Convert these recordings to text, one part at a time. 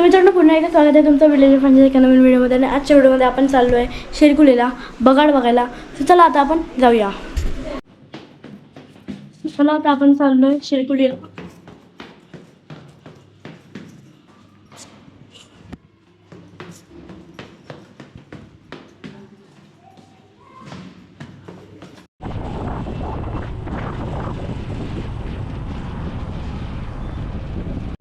तर मित्रांनो पुन्हा एकदा स्वागत आहे तुमचं विलेज म्हणजे एका नवीन व्हिडिओमध्ये. आणि आजच्या व्हिडिओमध्ये आपण चाललो आहे शिरकुलीला बगाड बघायला. तर चला आता आपण जाऊया. चला आता आपण चाललो आहे शिरकुलीला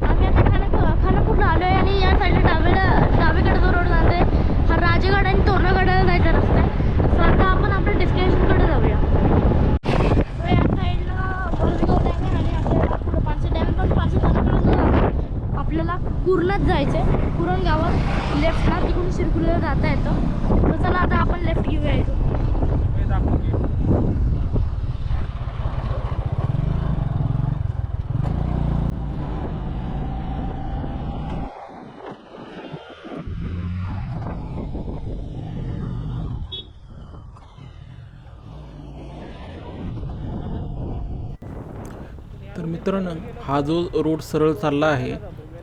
आम्ही आता खाना खानापूरला आलो आहे आणि या साईडला डावीला डावीकडे जो रोड जाणार आहे हा राजगड आणि तोरणगडाला जायचा रस्ता आहे तर आता आपण आपल्या डेस्टिनेशनकडे जाऊया तर या साईडला बोरगाव डॅम आहे आणि आपल्याला पुढं पाचशे डॅम पण पाचशे तालुक्याला आपल्याला कुर्लाच जायचं आहे कुरण गावात लेफ्टला तिकडून शिरकुलीला जाता येतं. तर चला आता आपण लेफ्ट घेऊया इथून. तर मित्रांनो हा जो रोड सरळ चालला आहे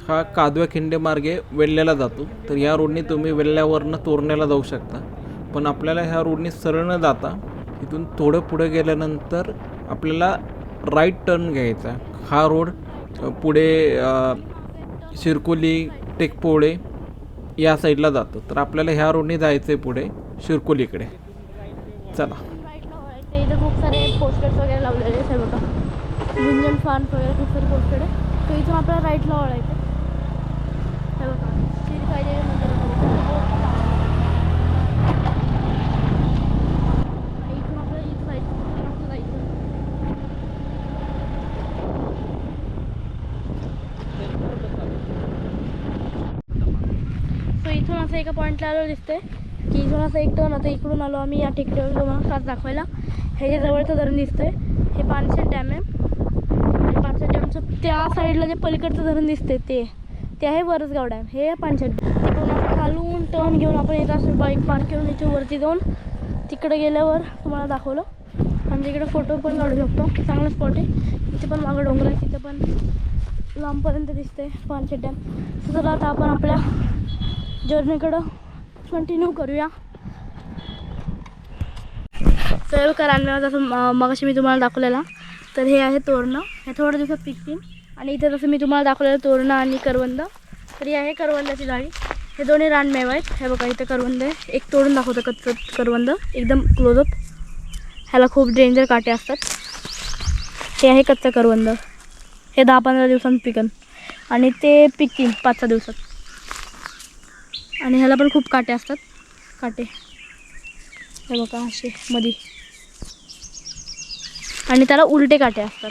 हा कादव्या खिंडेमार्गे वेल्ल्याला जातो. तर या रोडने तुम्ही वेल्ल्यावरनं तोरण्याला जाऊ शकता. पण आपल्याला ह्या रोडने सरळ न जाता इथून थोडं पुढे गेल्यानंतर आपल्याला राईट टर्न घ्यायचा. हा रोड पुढे शिरकोली टेकपोळे या साईडला जातो. तर आपल्याला ह्या रोडने जायचं आहे पुढे शिरकोलीकडे. चला. इथे खूप सारे पोस्टर्स वगैरे लावलेले आहेत हे बघा. गुंजन फार्म्स वगैरे खूप सारे पोस्टर आहे तर इथून आपल्याला राईटला वळायचं इथून इथून सो इथून असं एका पॉईंटला आलो दिसतंय. की इथून असं एक टर्न आता इकडून आलो आम्ही या टेकडीवर तुम्हाला खास दाखवायला. ह्याच्या जवळचं धरण दिसतंय हे पानशेत डॅम आहे. आणि पानशेत डॅमचं त्या साईडला जे पलीकडचं धरण दिसतंय ते. ते आहे वरसगाव डॅम हे आहे तिकडून खालून टर्न घेऊन आपण येत असं बाईक पार्क करून इथे वरती जाऊन तिकडे गेल्यावर तुम्हाला दाखवलं. आणि तिकडे फोटो पण काढू शकतो. चांगला स्पॉट आहे. इथे पण मागं डोंगर आहे. तिथे पण लांबपर्यंत दिसते पानशेत डॅम चला आता आपण आपल्या जर्नीकडं कंटिन्यू करूया. सर्व करांना जसं म- मगाशी मी तुम्हाला दाखवलेला. तर हे आहे तोरणं. हे थोड्या दिवसात पिकतील. आणि इथे जसं मी तुम्हाला दाखवलेलं तोरणं आणि करवंद तर ही आहे करवंदाची डाळी हे दोन्ही रानमेवा आहेत. हे बघा इथे करवंद आहे. एक तोडून दाखवतं कच्चं करवंद. एकदम क्लोजअप ह्याला खूप डेंजर काटे असतात. हे आहे कच्चं करवंद. हे दहा पंधरा दिवसांत पिकन. आणि ते पिकतील पाच सहा दिवसात. आणि ह्याला पण खूप काटे असतात. काटे. हे बघा असे मधी. आणि त्याला उलटे काटे असतात.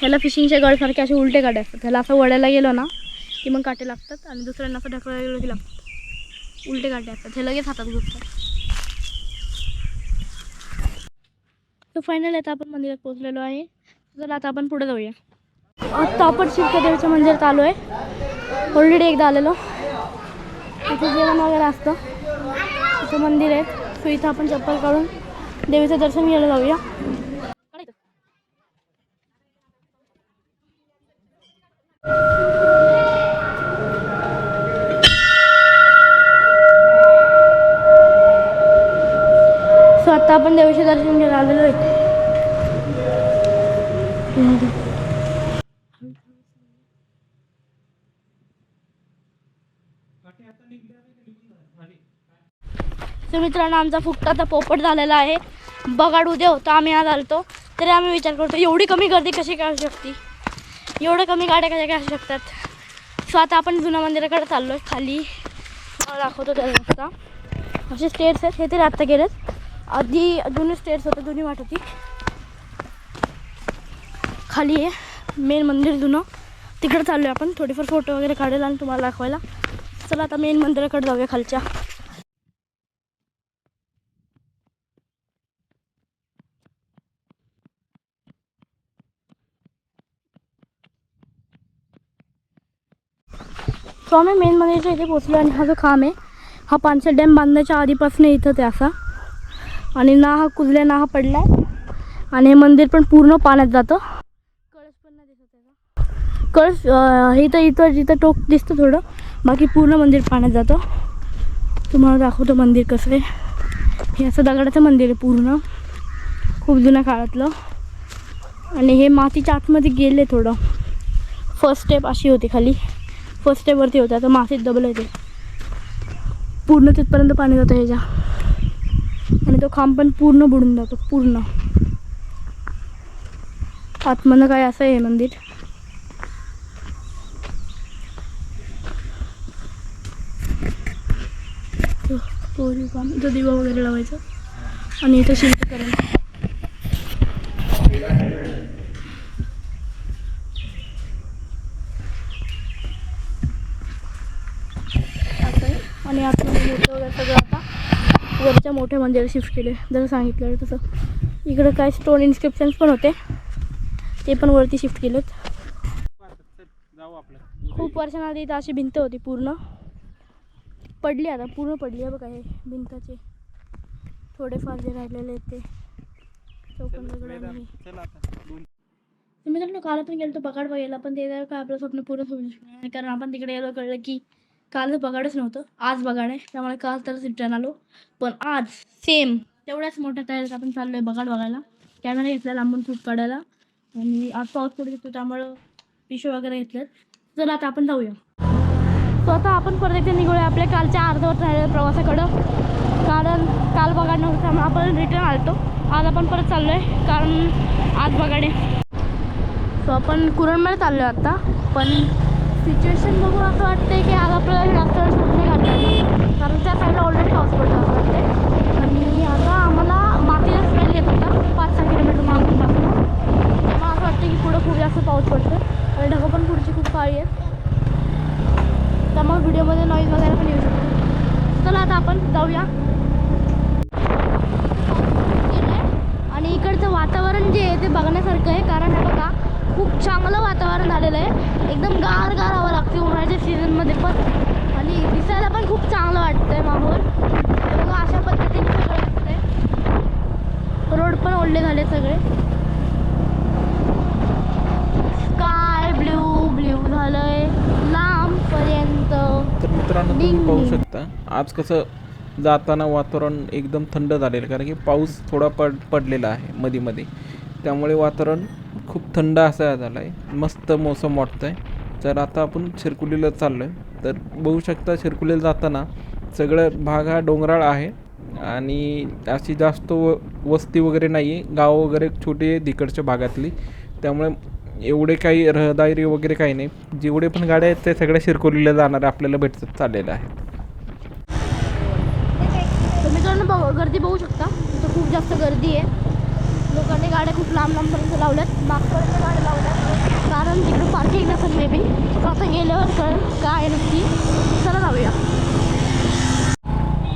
ह्याला फिशिंगच्या गडसारखे असे उलटे काटे असतात. ह्याला असं वडायला गेलो ना की मग काटे लागतात आणि दुसऱ्यांना असं ढकलायला गेलो की लागतात. उलटे काटे असतात. हे लगेच हातात घुसतात. तर फायनल आता आपण मंदिरात पोहोचलेलो आहे. तर आता आपण पुढे जाऊया. आत्ता आपण शिवका मंदिरात आलो आहे. ऑलरेडी एकदा आलेलो. इथे जेवण वगैरे असतं. इथं मंदिर आहे. सो इथं आपण चप्पल काढून देवीचं दर्शन घ्यायला जाऊया. आपण देवीचे दर्शन घ्यायला आलेलो आहे तर मित्रांनो आमचा फुकटा आता पोपट झालेला आहे. बगाड उद्या होता आम्ही आज आलतो. तरी आम्ही विचार करतो एवढी कमी गर्दी कशी काय असू शकते? एवढ्या कमी गाड्या कशा काय असू शकतात? सो आता आपण जुन्या मंदिराकडे चाललो आहे खाली दाखवतो त्या रस्ता असे स्टेट्स आहेत हे तरी आत्ता गेलेत. आधी दोन्ही स्टेट्स होते जुनी वाट होती खाली आहे मेन मंदिर जुनं. तिकडे चाललो आहे आपण थोडीफार फोटो वगैरे काढेल आणि तुम्हाला दाखवायला. चला आता मेन मंदिराकडे जाऊया खालच्या. सो आम्ही मेन मंदिरच्या इथे पोचलो आणि हा जो खांब आहे हा पानसर डॅम बांधण्याच्या आधीपासून इथं ते असा. आणि ना हा कुजल्या ना हा पडला आणि हे मंदिर पण पूर्ण पाण्यात जातं. कळस पण नाही दिसत कळस हे इथं इथं जिथं टोक दिसतं थोडं बाकी पूर्ण मंदिर पाण्यात जातं. तुम्हाला दाखवतो मंदिर कसं आहे. हे असं दगडाचं मंदिर आहे पूर्ण. खूप जुन्या काळातलं. आणि हे मातीच्या आतमध्ये गेले थोडं. फर्स्ट स्टेप अशी होती खाली. फर्स्ट स्टेपवरती होतं. आता मातीत दबलं ते. पूर्ण तिथपर्यंत पाणी जातं ह्याच्या. आणि तो खांब पण पूर्ण बुडून जातो पूर्ण. आतमधनं काय असं आहे मंदिर? तो- काम दिवा वगैरे लावायचं. आणि इथं शिल्प करायचं असं आहे आणि आतमध्ये मोठं वगैरे सगळं आता वरच्या मोठ्या मंदिरात शिफ्ट केले. जर सांगितलं तसं. इकडं काय स्टोन इन्स्क्रिप्शन्स पण होते. ते पण वरती शिफ्ट केलेत. खूप वर्षांआधी इथं अशी भिंत होती पूर्ण. पडली आता पूर्ण पडली आहे बघा हे भिंताचे. थोडेफार जे राहिलेले आहेत ते. चौकन वगैरे आणि तर मित्रांनो काल आपण गेलो बगाड बघायला पण ते जर काय आपलं स्वप्न पूर्ण होऊ शकणार नाही कारण आपण तिकडे गेलो कळलं की काल बघाडच नव्हतं आज बगाड आहे. त्यामुळे काल तरच रिटर्न आलो. पण आज सेम तेवढ्याच मोठ्या तयारीत आपण चाललो आहे बगाड बघायला. कॅमेरा घेतला लांबून खूप काढायला. आणि आज पाऊस पडत होतो त्यामुळं पिशो वगैरे घेतलेत चला आता आपण जाऊया. तो आता आपण परत एकदा निघूया आपल्या कालच्या अर्धवट राहिलेल्या प्रवासाकडं. कारण काल बगाड नव्हतं त्यामुळे आपण रिटर्न आलतो. आज आपण परत चाललो आहे कारण आज बगाड आहे. सो आपण कुरणमेळ चाललो आहे आत्ता पण सिच्युएशन बघून असं वाटते की आज आपल्याला जास्त वेळ शूट नाही. कारण त्या साईडला ऑलरेडी पाऊस पडतो असं वाटतंय. आणि आता आम्हाला मातीला स्मेल येत होता. पाच सहा किलोमीटर मागून मला असं वाटतं की पुढं खूप जास्त पाऊस पडतो आणि ढगं पण पुढची खूप काळी आहेत. त्यामुळे व्हिडिओमध्ये नॉईज वगैरे पण येऊ शकतो. चला आता आपण जाऊया. आणि इकडचं वातावरण जे आहे ते बघण्यासारखं आहे. कारण हे बघा खूप चांगलं वातावरण झालेलं आहे. एकदम गार गार हवं लागते उन्हाळ्याच्या सीझनमध्ये पण. आणि दिसायला पण खूप चांगलं वाटतंय माहोल. हे बघा अशा पद्धतीने सगळं दिसतंय. रोड पण ओढले झाले सगळे. स्काय ब्ल्यू ब्ल्यू झालंय. लांबपर्यंत. तर मित्रांनो तुम्ही पाहू. शकता. आज कसं जाताना वातावरण एकदम थंड झालेलं आहे. कारण की पाऊस थोडा पड पडलेला आहे मध्ये मध्ये त्यामुळे वातावरण खूप थंड असं झालं आहे मस्त मोसम वाटतं आहे तर आता आपण शिरकुलीला चाललो आहे तर बघू शकता शिरकुलीला जाताना सगळं भाग हा डोंगराळ आहे आणि अशी जास्त व वस्ती वगैरे नाही आहे गाव वगैरे छोटी आहे तिकडच्या भागातली. त्यामुळे एवढे काही रहदारी वगैरे काही नाही. जेवढे पण गाड्या आहेत ते सगळ्या शिरकुलीला जाणारे आपल्याला भेटत चाललेल्या आहेत. तुम्ही गर्दी बघू शकता. खूप जास्त गर्दी आहे. लोकांनी गाड्या खूप लांब लांबपर्यंत लावल्यात. मागपर्यंत गाड्या लावल्यात. कारण तिकडे पार्किंग नसेल मे बी आता गेल्यावर कळ काय आहे नक्की चला जाऊया.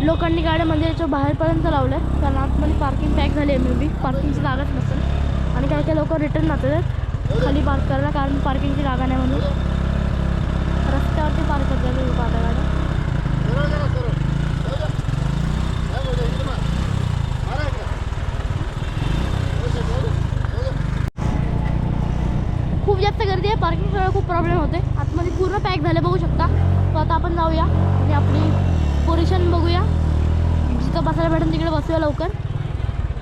लोकांनी गाड्या मंदिराच्या बाहेरपर्यंत लावल्या कारण आतमध्ये पार्किंग पॅक झाली आहे मे बी पार्किंगची जागाच नसेल. आणि काही काही लोक रिटर्न जातात. खाली पार्क करायला कारण पार्किंगची जागा नाही म्हणून रस्त्यावरती पार्क करतात लोक आता गाड्या खूप जास्त गर्दी आहे पार्किंगमुळे खूप प्रॉब्लेम होते. आतमध्ये पूर्ण पॅक झाले बघू शकता. तर आता आपण जाऊया आणि आपली पोझिशन बघूया. जिथं बसायला भेटेल तिकडे बसूया लवकर.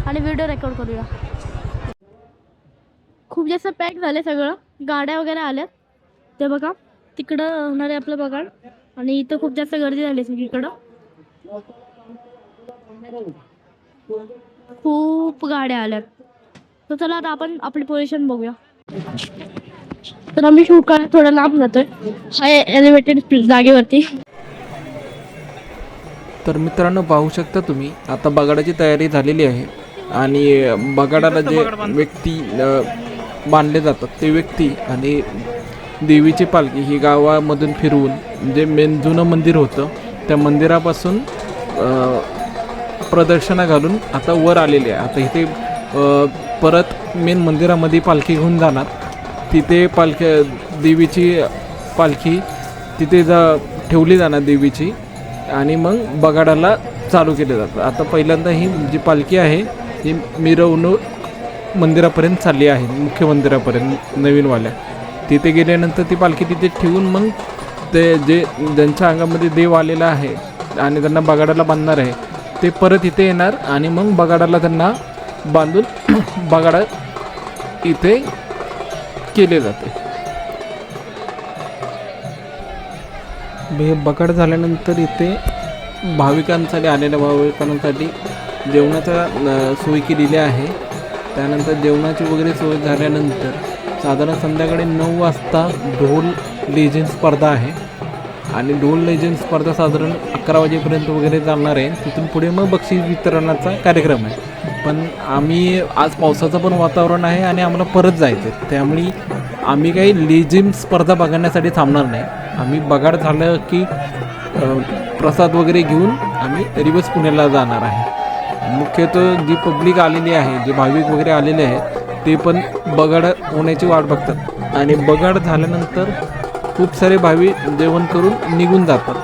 आणि व्हिडिओ रेकॉर्ड करूया. खूप जास्त पॅक झाले सगळं. गाड्या वगैरे आल्यात. ते बघा तिकडं होणार आहे आपलं बघा. आणि इथं खूप जास्त गर्दी झाली सगळीकडं खूप गाड्या आल्यात. तर चला आता आपण आपली पोझिशन बघूया. तर आम्ही शूट करायला थोडं लांब जातोय. हाय एलिव्हेटेड जागेवरती. तर मित्रांनो पाहू शकता तुम्ही आता बगाडाची तयारी झालेली आहे. आणि बगाडाला जे व्यक्ती बांधले जातात ते व्यक्ती आणि देवीची पालखी ही गावामधून फिरवून जे मेन जुनं मंदिर होतं त्या मंदिरापासून प्रदक्षिणा घालून आता वर आलेली आहे. आता इथे परत मेन मंदिरामध्ये पालखी घेऊन जाणार. तिथे पालख्या देवीची पालखी तिथे जा ठेवली जाणार देवीची. आणि मग बगाडाला चालू केलं जातं आता पहिल्यांदा ही जी पालखी आहे ही मिरवणूक मंदिरापर्यंत चालली आहे मुख्य मंदिरापर्यंत नवीनवाल्या. तिथे गेल्यानंतर ती पालखी तिथे ठेवून मग ते जे ज्यांच्या अंगामध्ये देव आलेला आहे आणि त्यांना बगाडाला बांधणार आहे ते परत इथे येणार आणि मग बगाडाला त्यांना बांधून बगाडा इथे केले जाते. हे बगाड झाल्यानंतर इथे भाविकांसाठी आलेल्या भाविकांसाठी जेवणाचा अ, सोय केलेली आहे. त्यानंतर जेवणाची वगैरे सोय झाल्यानंतर साधारण संध्याकाळी नऊ वाजता ढोल लेझिम स्पर्धा आहे. आणि ढोल लेझिम स्पर्धा साधारण अकरा वाजेपर्यंत वगैरे चालणार आहे. तिथून पुढे मग बक्षीस वितरणाचा कार्यक्रम आहे. पण आम्ही आज पावसाचं पण वातावरण आहे आणि आम्हाला परत जायचं आहे त्यामुळे आम्ही काही लेझिम स्पर्धा बघण्यासाठी थांबणार नाही. आम्ही बगाड झालं की प्रसाद वगैरे घेऊन आम्ही रिवर्स पुण्याला जाणार आहे. मुख्यतः जी पब्लिक आलेली आहे जे भाविक वगैरे आलेले आहेत ते पण बगाड होण्याची वाट बघतात. आणि बगाड झाल्यानंतर खूप सारे भावी जेवण करून निघून जातात.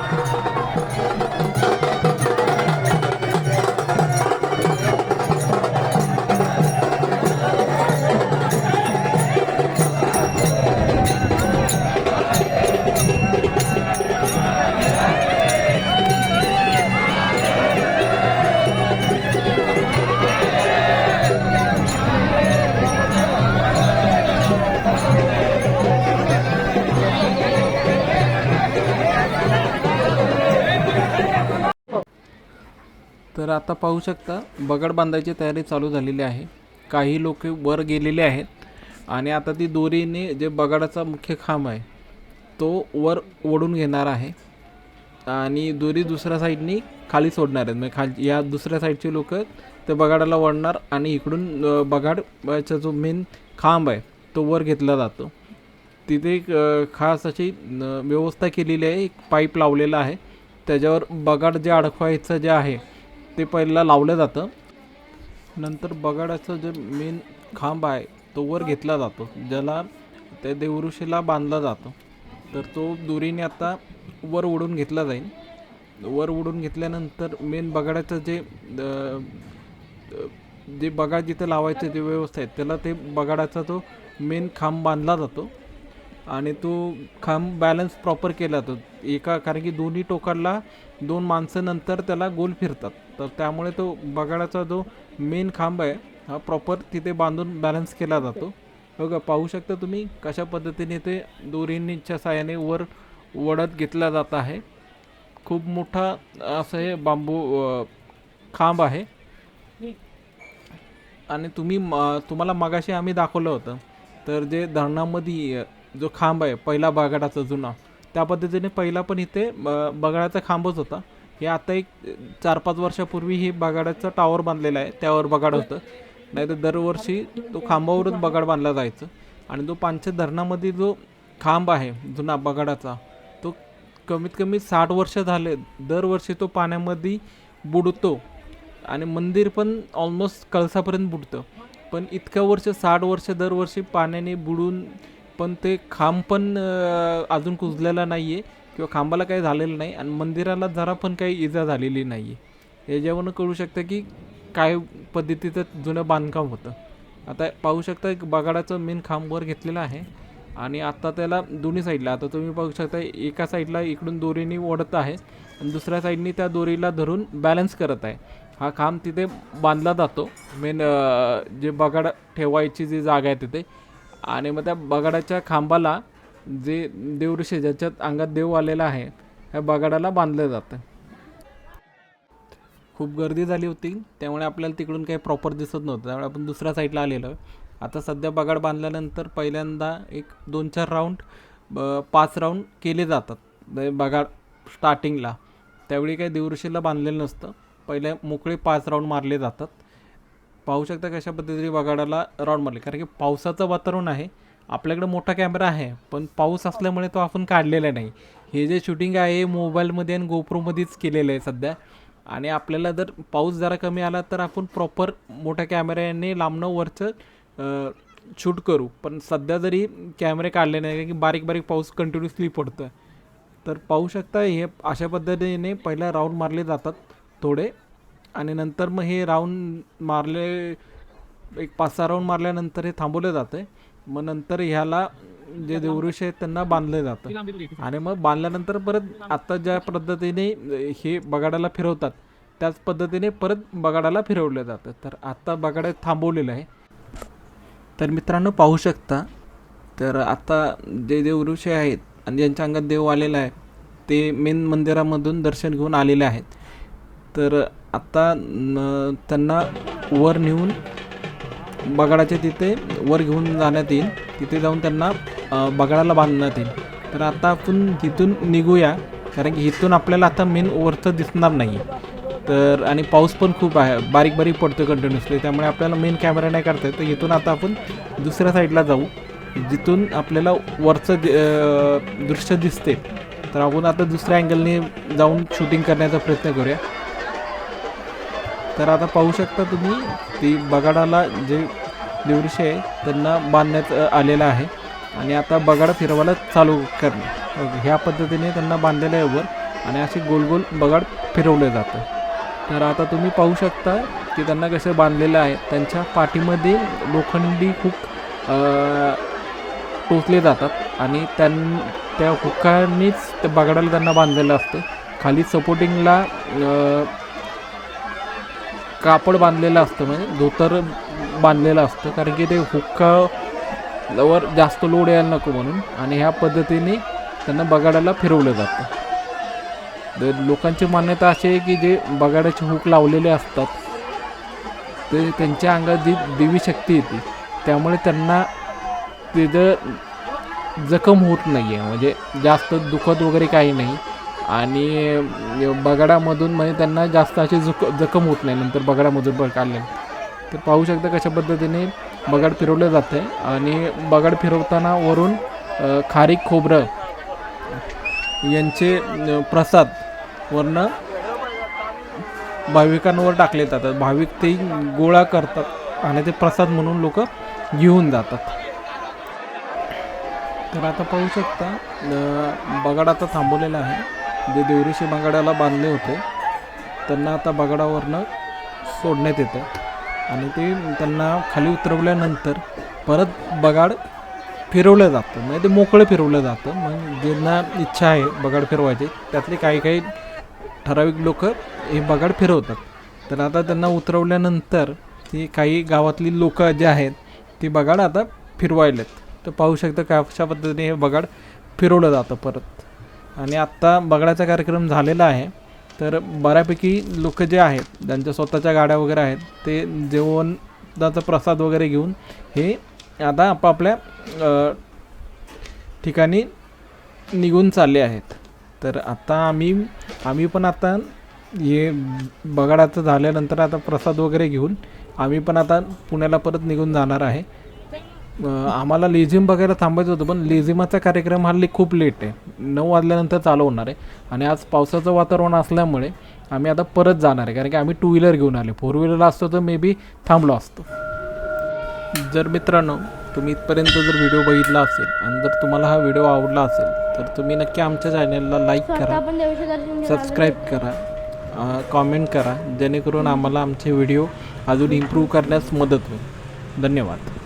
तर आता पाहू शकता बगड बांधायची तयारी चालू झालेली आहे. काही लोक वर गेलेले आहेत आणि आता ती दोरीने जे बगाडाचा मुख्य खांब आहे तो वर ओढून घेणार आहे. आणि दोरी दुसऱ्या साईडनी खाली सोडणार आहेत. म्हणजे खाली या दुसऱ्या साईडचे लोक ते बगाडाला वळणार आणि इकडून बगाडचा जो मेन खांब आहे तो वर घेतला जातो. तिथे एक खास अशी न, व्यवस्था केलेली आहे. एक पाईप लावलेला आहे. त्याच्यावर बगाड जे अडकवायचं जे आहे ते पहिला लावलं जातं. नंतर बगाडाचं जे मेन खांब आहे तो वर घेतला जातो. ज्याला त्या देवऋषीला बांधला जातो. तर तो दोरीने आता वर ओढून घेतला जाईल. वर ओढून घेतल्यानंतर मेन बगाडाचं जे जे बगाड जिथे लावायचं जे व्यवस्था आहे त्याला ते बगाडाचा तो मेन खांब बांधला जातो. आणि तो खांब बॅलन्स प्रॉपर केला जातो एका कारण की दोन्ही टोकाला दोन माणसं नंतर त्याला गोल फिरतात. तर त्यामुळे तो बगाडाचा जो मेन खांब आहे हा प्रॉपर तिथे बांधून बॅलन्स केला जातो. हो बघा पाहू शकता तुम्ही कशा पद्धतीने ते दोरींच्या साहाय्याने वर वडत घेतला जात आहे. खूप मोठा असं हे बांबू खांब आहे. आणि तुम्ही म- तुम्हाला मगाशी आम्ही दाखवलं होतं. तर जे धरणामध्ये जो खांब आहे पहिला बगाडाचा जुना त्या पद्धतीने पहिला पण इथे अ, बगाडाचा खांबच होता. हे आता एक चार पाच वर्षापूर्वी हे बगाडाचा टावर बांधलेला आहे त्यावर बगाड होतं. नाही तर दरवर्षी तो खांबावरच बगाड बांधला जायचं. आणि तो पानशेत धरणामध्ये जो खांब आहे जुना बगाडाचा तो कमीत कमी साठ वर्ष झाले. दरवर्षी तो पाण्यामध्ये बुडतो. आणि मंदिर पण ऑलमोस्ट कळसापर्यंत बुडतं. पण इतकं वर्ष साठ वर्ष दरवर्षी पाण्याने बुडून पण ते खांब पण अजून कुजलेला नाही आहे किंवा खांबाला काही झालेलं नाही आणि मंदिराला जरा पण काही इजा झालेली नाही आहे याच्यावरून कळू शकतं की काय पद्धतीचं जुनं बांधकाम होतं. आता पाहू शकता एक बगाडाचं मेन खांब वर घेतलेलं आहे आणि आत्ता त्याला दोन्ही साईडला आता तुम्ही पाहू शकता एका साईडला इकडून दोरीने ओढत आहे आणि दुसऱ्या साईडनी त्या दोरीला धरून बॅलन्स करत आहे. हा खांब तिथे बांधला जातो. मेन जे बगाड ठेवायची जी जागा आहे तिथे आणि मग त्या बगाडाच्या खांबाला जे देवऋषी ज्याच्यात अंगात देव आलेला आहे ह्या बगाडाला बांधलं जातं. खूप गर्दी झाली होती. त्यामुळे आपल्याला तिकडून काही प्रॉपर दिसत नव्हतं. त्यामुळे आपण दुसऱ्या साईडला आलेलो. आहे. आता सध्या बगाड बांधल्यानंतर पहिल्यांदा एक दोन चार राऊंड पाच राऊंड केले जातात. म्हणजे बगाड स्टार्टिंगला त्यावेळी काही देवऋषीला बांधलेलं नसतं. पहिले मोकळे पाच राऊंड मारले जातात. पाहू शकता कशा पद्धतीने बगाडाला राऊंड मारले. कारण की पावसाचं वातावरण आहे आपल्याकडे मोठा कॅमेरा आहे पण पाऊस असल्यामुळे तो आपण काढलेला नाही. हे जे शूटिंग आहे मोबाईलमध्ये आणि गोप्रोमध्येच केलेलं आहे सध्या. आणि आपल्याला जर पाऊस जरा कमी आला तर आपण प्रॉपर मोठ्या कॅमेऱ्याने लांबणं वरचं शूट करू. पण सध्या जरी कॅमेरे काढले नाही कारण की बारीक बारीक पाऊस कंटिन्युअसली पडतो आहे तर पाहू शकता हे अशा पद्धतीने पहिला राऊंड मारले जातात थोडे. आणि नंतर मग हे राऊंड मारले एक पाच सहा राऊंड मारल्यानंतर हे थांबवलं जातं. मग नंतर ह्याला जे देवऋष आहेत त्यांना बांधलं जातं. आणि मग बांधल्यानंतर परत आता ज्या पद्धतीने हे बगाडाला फिरवतात त्याच पद्धतीने परत बगाडाला फिरवलं जातं. तर आत्ता बगाडा थांबवलेलं आहे. तर मित्रांनो पाहू शकता. तर आता जे देवऋषी आहेत आणि ज्यांच्या अंगात देव आलेला आहे ते मेन मंदिरामधून दर्शन घेऊन आलेले आहेत. तर आत्ता न- त्यांना वर नेऊन बगाडाच्या तिथे वर घेऊन जाण्यात येईल. तिथे जाऊन त्यांना बगडाला बगाडाला बांधण्यात येईल. तर आता आपण तिथून निघूया कारण की इथून आपल्याला आता मेन वरचं दिसणार नाही. तर आणि पाऊस पण खूप आहे. बारीक बारीक पडतो कंटिन्युअसली त्यामुळे आपल्याला मेन कॅमेरा नाही करता येत. तर इथून आता आपण दुसऱ्या साईडला जाऊ. जिथून आपल्याला वरचं दि- दृश्य दिसते. तर आपण आता दुसऱ्या अँगलने जाऊन शूटिंग करण्याचा प्रयत्न करूया. तर आता पाहू शकता तुम्ही ती बगाडाला जे दिवशी आहे त्यांना बांधण्यात आलेलं आहे. आणि आता बगाड फिरवायला चालू करणे. ह्या पद्धतीने त्यांना बांधलेलं आहे वर. आणि असे गोल गोल बगाड फिरवलं जातं. तर आता तुम्ही पाहू शकता की त्यांना कसं बांधलेलं आहे. त्यांच्या पाठीमध्ये लोखंडी हुक टोचले जातात. आणि त्यां त्या हुकांनीच त्या बगाडाला त्यांना बांधलेलं असतं. खाली सपोर्टिंगला कापड बांधलेलं असतं म्हणजे धोतर बांधलेलं असतं कारण की ते हुक्कावर जास्त लोड यायला नको म्हणून आणि ह्या पद्धतीने त्यांना बगाडाला फिरवलं जातं. तर लोकांची मान्यता अशी आहे की जे बगाड्याचे हुक लावलेले असतात ते त्यांच्या अंगात जी देवी शक्ती येते त्यामुळे त्यांना तिथं जखम होत नाही आहे म्हणजे जास्त दुखत वगैरे काही नाही. आणि बगाडामधून म्हणजे त्यांना जास्त अशी जुक जखम होत नाही नंतर बगडामधून पण काढले. तर पाहू शकता कशा पद्धतीने बगाड फिरवलं जातं आहे आणि बगाड फिरवताना वरून खारीक खोबरं यांचे प्रसाद वरनं भाविकांवर टाकले जातात. भाविक ते गोळा करतात आणि ते प्रसाद म्हणून लोक घेऊन जातात. तर आता पाहू शकता बगाड आता थांबवलेला आहे. जे देवऋषी बगाडाला बांधले होते त्यांना आता बगाडावरनं सोडण्यात येतं. आणि ते त्यांना खाली उतरवल्यानंतर परत बगाड फिरवलं जातं. म्हणजे ते मोकळं फिरवलं जातं. मग ज्यांना इच्छा आहे बगाड फिरवायची त्यातले काही काही ठराविक लोक हे बगाड फिरवतात. तर आता त्यांना उतरवल्यानंतर ती काही गावातली लोक जे आहेत ती बगाड आता फिरवायलेत. तर पाहू शकतं का कशा पद्धतीने हे बगाड फिरवलं जातं परत. आणि आत्ता बगडाचा कार्यक्रम झालेला आहे. तर बऱ्यापैकी लोक जे आहेत ज्यांच्या स्वतःच्या गाड्या वगैरे आहेत ते जेवणाचा प्रसाद वगैरे घेऊन हे आता आपापल्या ठिकाणी निघून चालले आहेत. तर आता आम्ही आम्ही पण आता हे बगाडाचं झाल्यानंतर आता प्रसाद वगैरे घेऊन आम्ही पण आता पुण्याला परत निघून जाणार आहे. आम्हाला लेझिम बघायला थांबायचं होतं पण लेझिमाचा कार्यक्रम हल्ली खूप लेट आहे. नऊ वाजल्यानंतर चालू होणार आहे. आणि आज पावसाचं वातावरण असल्यामुळे आम्ही आता परत जाणार आहे कारण की आम्ही टू व्हीलर घेऊन आले. फोर व्हीलर असतो तर मे बी थांबलो असतो. जर मित्रांनो तुम्ही इथपर्यंत जर व्हिडिओ बघितला असेल आणि जर तुम्हाला हा व्हिडिओ आवडला असेल तर तुम्ही नक्की आमच्या चॅनलला लाईक करा. सबस्क्राईब करा. कॉमेंट करा जेणेकरून आम्हाला आमचे व्हिडिओ अजून इम्प्रूव्ह करण्यास मदत होईल. धन्यवाद.